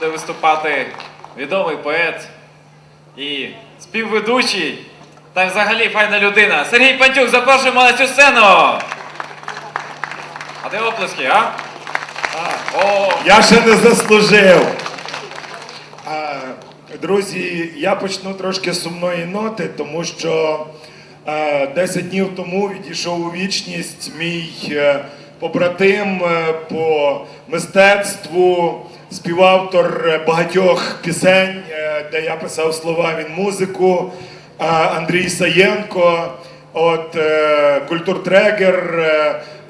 буде виступати відомий поет і співведучий та взагалі файна людина. Сергій Пантюк, запрошуємо на цю сцену. А де оплески, а? о, Я ще не заслужив. Друзі, я почну трошки сумної ноти, тому що е, 10 днів тому відійшов у вічність мій е, побратим е, по мистецтву, співавтор е, багатьох пісень, е, де я писав слова, він музику. Андрій Саєнко, от культуртрегер,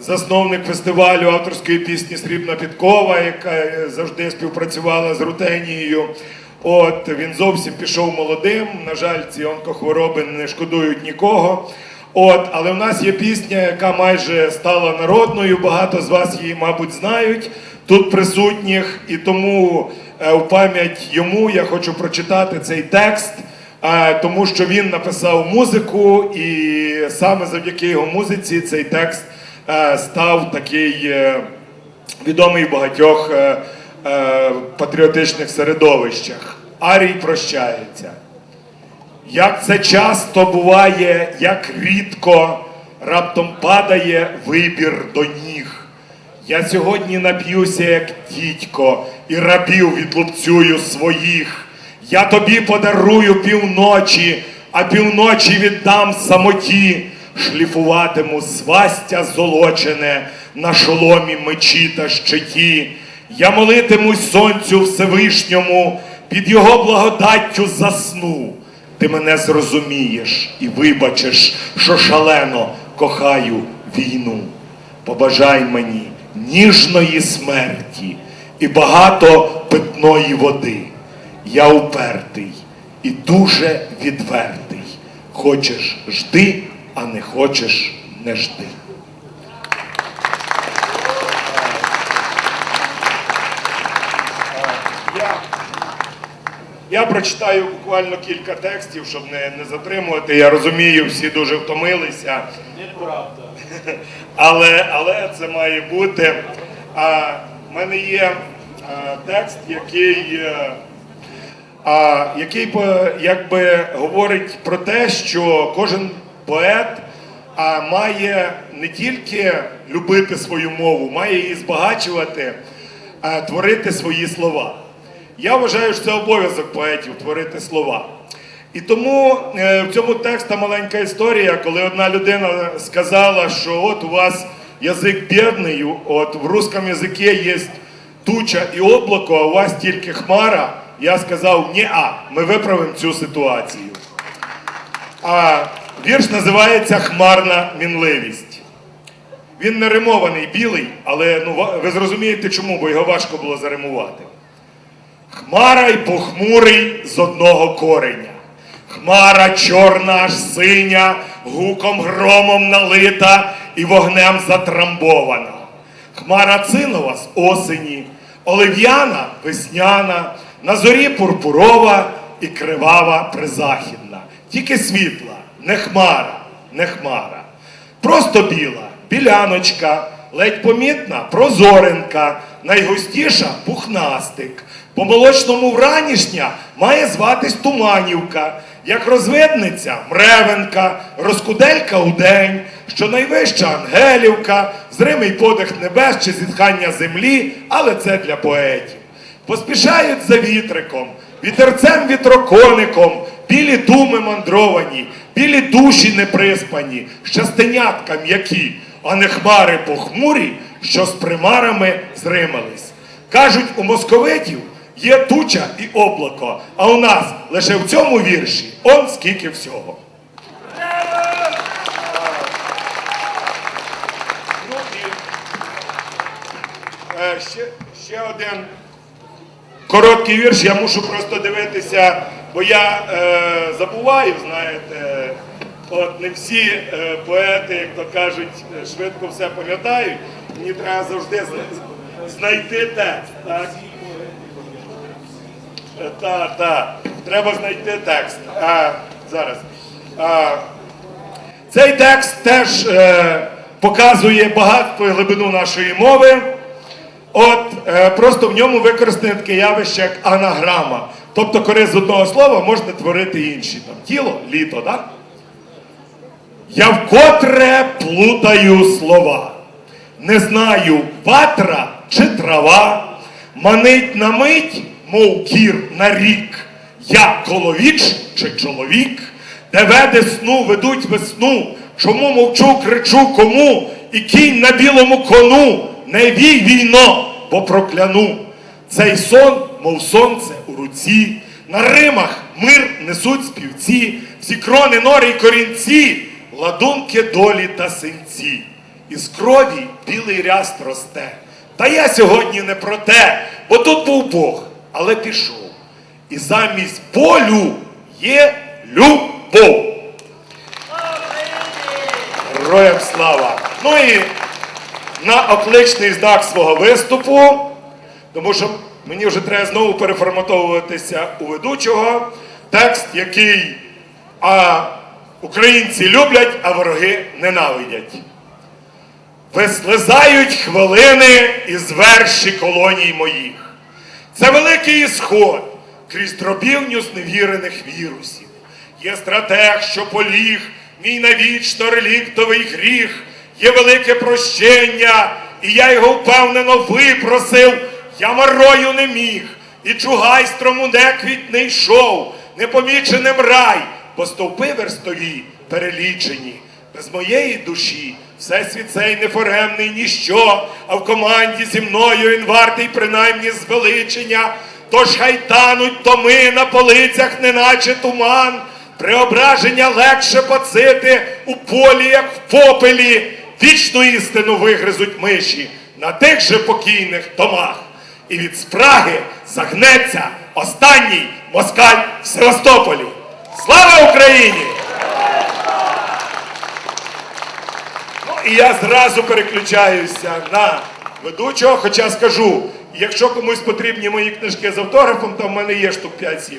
засновник фестивалю авторської пісні Срібна підкова, яка завжди співпрацювала з Рутенією. От він зовсім пішов молодим. На жаль, ці онкохвороби не шкодують нікого. От, але в нас є пісня, яка майже стала народною. Багато з вас її, мабуть, знають тут присутніх, і тому е, в пам'ять йому я хочу прочитати цей текст. Е, тому що він написав музику, і саме завдяки його музиці цей текст е, став такий е, відомий в багатьох е, е, патріотичних середовищах. Арій прощається. Як це часто буває, як рідко раптом падає вибір до ніг. Я сьогодні нап'юся, як дідько, і рабів відлупцюю своїх. Я тобі подарую півночі, а півночі віддам самоті, шліфуватиму свастя золочене на шоломі мечі та щиті. Я молитимусь сонцю Всевишньому, під його благодаттю засну. Ти мене зрозумієш і вибачиш, що шалено кохаю війну. Побажай мені ніжної смерті і багато питної води. Я упертий і дуже відвертий. Хочеш жди, а не хочеш не жди. Я прочитаю буквально кілька текстів, щоб не, не затримувати. Я розумію, всі дуже втомилися. Неправда. Але, але це має бути. А, в мене є а, текст, який, е, а, який якби говорить про те, що кожен поет а, має не тільки любити свою мову, має її збагачувати, а творити свої слова. Я вважаю, що це обов'язок поетів творити слова. І тому е, в цьому тексті маленька історія, коли одна людина сказала, що от у вас язик бідний, от в русском язикі є туча і облако, а у вас тільки хмара. Я сказав, ні, а ми виправимо цю ситуацію. А вірш називається Хмарна мінливість. Він не римований білий, але ну, ви зрозумієте чому, бо його важко було заримувати. Хмара й похмурий з одного кореня. Хмара чорна, аж синя, гуком громом налита і вогнем затрамбована. Хмара цинова з осені, олив'яна весняна, на зорі пурпурова і кривава призахідна. Тільки світла, не хмара, не хмара. Просто біла, біляночка, ледь помітна прозоренка, найгустіша пухнастик. По молочному вранішня має зватись Туманівка, як розвидниця мревенка, розкуделька удень, що найвища Ангелівка, зримий подих небес чи зітхання землі, але це для поетів. Поспішають за вітриком, вітерцем вітрокоником, білі думи мандровані, білі душі неприспані, щастенятка м'які, а не хмари похмурі, що з примарами зримались. Кажуть, у московитів є туча і облако, а у нас лише в цьому вірші он скільки всього. Ну і е, ще, ще один короткий вірш, я мушу просто дивитися, бо я е, забуваю, знаєте, от не всі е, поети, як то кажуть, е, швидко все пам'ятають. Мені треба завжди знайти текст. Так, Е, та, та. Треба знайти текст. А, зараз. А, цей текст теж е, показує багатство і глибину нашої мови. От е, просто в ньому використане таке явище, як анаграма. Тобто, коли з одного слова можна творити інші. Там тіло, літо, так? Я вкотре плутаю слова. Не знаю, ватра чи трава, манить на мить, мов кір на рік. Я коловіч чи чоловік, де веде сну ведуть весну. Чому мовчу, кричу кому, і кінь на білому кону, не вій війно, бо прокляну. Цей сон, мов сонце у руці, на римах мир несуть співці, всі крони, нори й корінці, ладунки долі та синці. Із крові білий ряст росте. Та я сьогодні не про те, бо тут був Бог, але пішов. І замість болю є любов. Героям слава! Ну і на окличний знак свого виступу, тому що мені вже треба знову переформатовуватися у ведучого. Текст, який а, українці люблять, а вороги ненавидять. Вислизають хвилини із верші колоній моїх. Це великий ісход крізь дробівню зневірених вірусів. Є стратег, що поліг, мій навічно реліктовий гріх, є велике прощення, і я його впевнено випросив, я марою не міг, і чугайстрому неквіть не йшов, непоміченим рай, бо стовпи верстові перелічені. Без моєї душі всесвіт цей нефоремний ніщо, а в команді зі мною він вартий принаймні звеличення. Тож хай тануть томи на полицях, неначе туман. Преображення легше поцити у полі, як в попелі. Вічну істину вигризуть миші на тих же покійних томах. І від спраги загнеться останній москаль в Севастополі. Слава Україні! Ну і я зразу переключаюся на ведучого, хоча скажу, якщо комусь потрібні мої книжки з автографом, то в мене є штук 5-7.